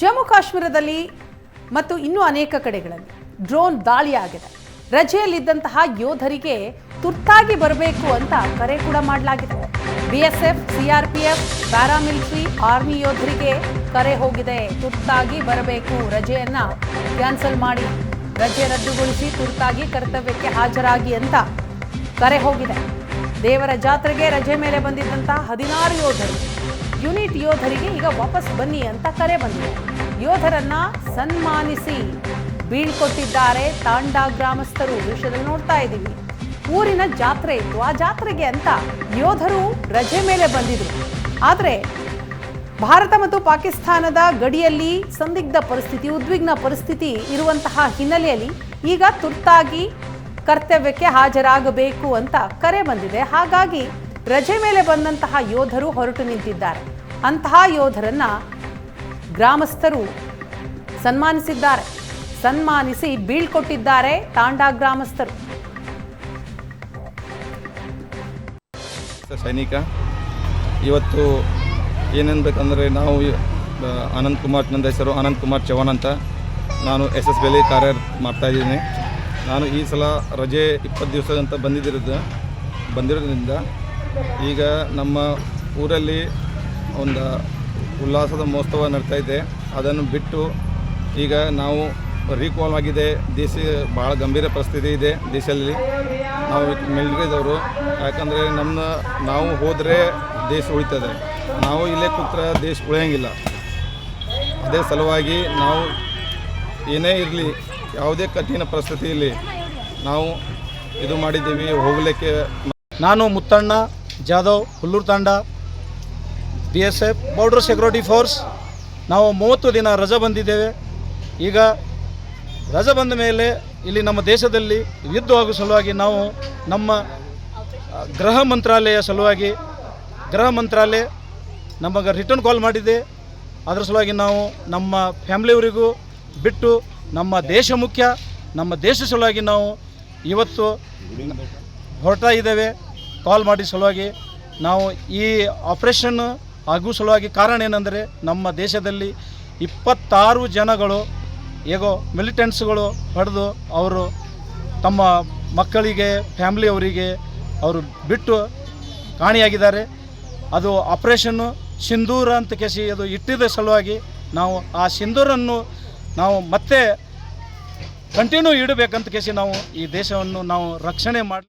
ಜಮ್ಮು ಕಾಶ್ಮೀರದಲ್ಲಿ ಮತ್ತು ಇನ್ನೂ ಅನೇಕ ಕಡೆಗಳಲ್ಲಿ ಡ್ರೋನ್ ದಾಳಿ ಆಗಿದೆ ರಜೆಯಲ್ಲಿದ್ದಂತಹ ಯೋಧರಿಗೆ ತುರ್ತಾಗಿ ಬರಬೇಕು ಅಂತ ಕರೆ ಕೂಡ ಮಾಡಲಾಗಿದೆ. ಬಿಎಸ್ಎಫ್, ಸಿಆರ್ಪಿಎಫ್, ಪ್ಯಾರಾಮಿಲಿಟರಿ, ಆರ್ಮಿ ಯೋಧರಿಗೆ ಕರೆ ಹೋಗಿದೆ. ತುರ್ತಾಗಿ ಬರಬೇಕು, ರಜೆಯನ್ನ ಕ್ಯಾನ್ಸಲ್ ಮಾಡಿ. ರಜೆ ರದ್ದುಗೊಳಿಸಿ ತುರ್ತಾಗಿ ಕರ್ತವ್ಯಕ್ಕೆ ಹಾಜರಾಗಿ ಅಂತ ಕರೆ ಹೋಗಿದೆ. ದೇವರ ಜಾತ್ರೆಗೆ ರಜೆ ಮೇಲೆ ಬಂದಿದ್ದಂತಹ ಹದಿನಾರು ಯೋಧರು ಯೂನಿಟ್ ಯೋಧರಿಗೆ ಈಗ ವಾಪಸ್ ಬನ್ನಿ ಅಂತ ಕರೆ ಬಂದಿದೆ. ಯೋಧರನ್ನ ಸನ್ಮಾನಿಸಿ ಬೀಳ್ಕೊಟ್ಟಿದ್ದಾರೆ ತಾಂಡಾ ಗ್ರಾಮಸ್ಥರು. ದೃಶ್ಯದಲ್ಲಿ ನೋಡ್ತಾ ಇದ್ದೀವಿ. ಊರಿನ ಜಾತ್ರೆ ಇತ್ತು. ಆ ಜಾತ್ರೆಗೆ ಅಂತ ಯೋಧರು ರಜೆ ಮೇಲೆ ಬಂದಿದ್ರು. ಆದರೆ ಭಾರತ ಮತ್ತು ಪಾಕಿಸ್ತಾನದ ಗಡಿಯಲ್ಲಿ ಸಂದಿಗ್ಧ ಪರಿಸ್ಥಿತಿ, ಉದ್ವಿಗ್ನ ಪರಿಸ್ಥಿತಿ ಇರುವಂತಹ ಹಿನ್ನೆಲೆಯಲ್ಲಿ ಈಗ ತುರ್ತಾಗಿ ಕರ್ತವ್ಯಕ್ಕೆ ಹಾಜರಾಗಬೇಕು ಅಂತ ಕರೆ ಬಂದಿದೆ. ಹಾಗಾಗಿ ರಜೆ ಮೇಲೆ ಬಂದಂತಹ ಯೋಧರು ಹೊರಟು ನಿಂತಿದ್ದಾರೆ. ಅಂತಹ ಯೋಧರನ್ನ ಗ್ರಾಮಸ್ಥರು ಸನ್ಮಾನಿಸಿದ್ದಾರೆ. ಸನ್ಮಾನಿಸಿ ಬೀಳ್ಕೊಟ್ಟಿದ್ದಾರೆ ತಾಂಡಾ ಗ್ರಾಮಸ್ಥರು. ಸೈನಿಕ, ಇವತ್ತು ಏನೇನ್ಬೇಕಂದ್ರೆ ನಾವು ಅನಂತ್ ಕುಮಾರ್ ನನ್ನ ಹೆಸರು, ಅನಂತ್ ಕುಮಾರ್ ಅಂತ ನಾನು ಎಸ್ ಎಸ್ ಬಿಲಿ ಕಾರ್ಯ ಮಾಡ್ತಾಯಿದ್ದೀನಿ ನಾನು ಈ ಸಲ ರಜೆ ಇಪ್ಪತ್ತು ದಿವಸ ಅಂತ ಬಂದಿದ್ದಿರೋದು, ಬಂದಿರೋದ್ರಿಂದ ಈಗ ನಮ್ಮ ಊರಲ್ಲಿ ಒಂದು ಉಲ್ಲಾಸದ ಮಹೋತ್ಸವ ನಡ್ತಾ ಇದೆ. ಅದನ್ನು ಬಿಟ್ಟು ಈಗ ನಾವು ರೀಕಾಲ್ ಆಗಿದೆ ದೇಶ ಭಾಳ ಗಂಭೀರ ಪರಿಸ್ಥಿತಿ ಇದೆ ದೇಶದಲ್ಲಿ. ನಾವು ಮಿಲಿಟರಿದವರು. ಯಾಕಂದರೆ ನಮ್ಮ ನಾವು ಹೋದರೆ ದೇಶ ಉಳಿತದೆ. ನಾವು ಇಲ್ಲೇ ಕೂತ್ರೆ ದೇಶ ಉಳಿಯಂಗಿಲ್ಲ. ಅದೇ ಸಲುವಾಗಿ ನಾವು ಏನೇ ಇರಲಿ, ಯಾವುದೇ ಕಠಿಣ ಪರಿಸ್ಥಿತಿಯಲ್ಲಿ ನಾವು ಇದು ಮಾಡಿದ್ದೀವಿ, ಹೋಗಲಿಕ್ಕೆ ನಾನು Muttanna, Jadhav, Hulluru Tanda. B S F border security force ನಾವು ಮೂವತ್ತು ದಿನ ರಜೆ ಬಂದಿದ್ದೇವೆ. ಈಗ ರಜೆ ಬಂದ ಮೇಲೆ ಇಲ್ಲಿ ನಮ್ಮ ದೇಶದಲ್ಲಿ ಯುದ್ಧ ಆಗೋ ಸಲುವಾಗಿ ನಾವು ನಮ್ಮ ಗೃಹ ಮಂತ್ರಾಲಯ ಸಲುವಾಗಿ, ಗೃಹ ಮಂತ್ರಾಲಯ ನಮಗೆ ರಿಟರ್ನ್ ಕಾಲ್ ಮಾಡಿದೆ. ಅದರ ಸಲುವಾಗಿ ನಾವು ನಮ್ಮ ಫ್ಯಾಮ್ಲಿಯವರಿಗೂ ಬಿಟ್ಟು ನಮ್ಮ ದೇಶ ಮುಖ್ಯ, ನಮ್ಮ ದೇಶ ಸಲುವಾಗಿ ನಾವು ಇವತ್ತು ಹೊರಟ ಕಾಲ್ ಮಾಡಿ ಸಲುವಾಗಿ ನಾವು ಈ ಆಪ್ರೇಷನ್ ಆಗುವ ಸಲುವಾಗಿ ಕಾರಣ ಏನಂದರೆ ನಮ್ಮ ದೇಶದಲ್ಲಿ ಇಪ್ಪತ್ತಾರು ಜನಗಳು, ಹೇಗೋ ಮಿಲಿಟೆಂಟ್ಸ್ಗಳು ಹೊಡೆದು ಅವರು ತಮ್ಮ ಮಕ್ಕಳಿಗೆ ಫ್ಯಾಮ್ಲಿಯವರಿಗೆ ಅವರು ಬಿಟ್ಟು ಕಾಣಿಯಾಗಿದ್ದಾರೆ. ಅದು ಆಪ್ರೇಷನ್ನು ಸಿಂಧೂರ ಅಂತ ಕೇಸಿ ಅದು ಇಟ್ಟಿದ್ದ ಸಲುವಾಗಿ ನಾವು ಆ ಸಿಂಧೂರನ್ನು ನಾವು ಮತ್ತೆ ಕಂಟಿನ್ಯೂ ಇಡಬೇಕಂತ ಕೇಸಿ ನಾವು ಈ ದೇಶವನ್ನು ನಾವು ರಕ್ಷಣೆ ಮಾಡಿ